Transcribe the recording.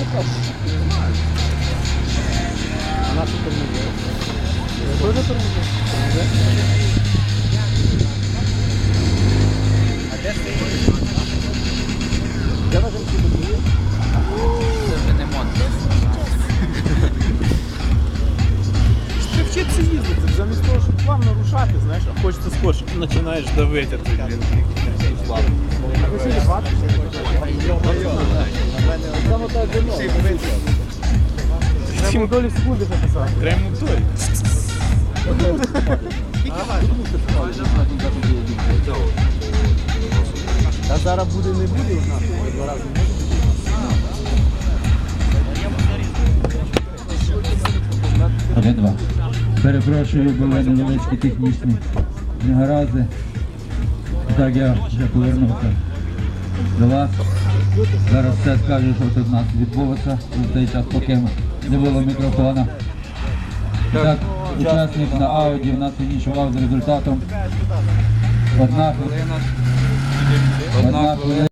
А наша тормоза. Тоже тормоза? А де стоїть? Я нажав а хочеться скорше. Треба долі секунди записати. Йому той. Та зараз буде не буде у нас, Один, два. Перепрошую, були невеличкі технічні негаразди. Так я вже повернувся до вас. Зараз все скажу, що тут у нас відбулося у цей час, поки не було мікрофона. Так, учасник на ауді в нас фінішував з результатом. Одна хвилина. Одна хвилина.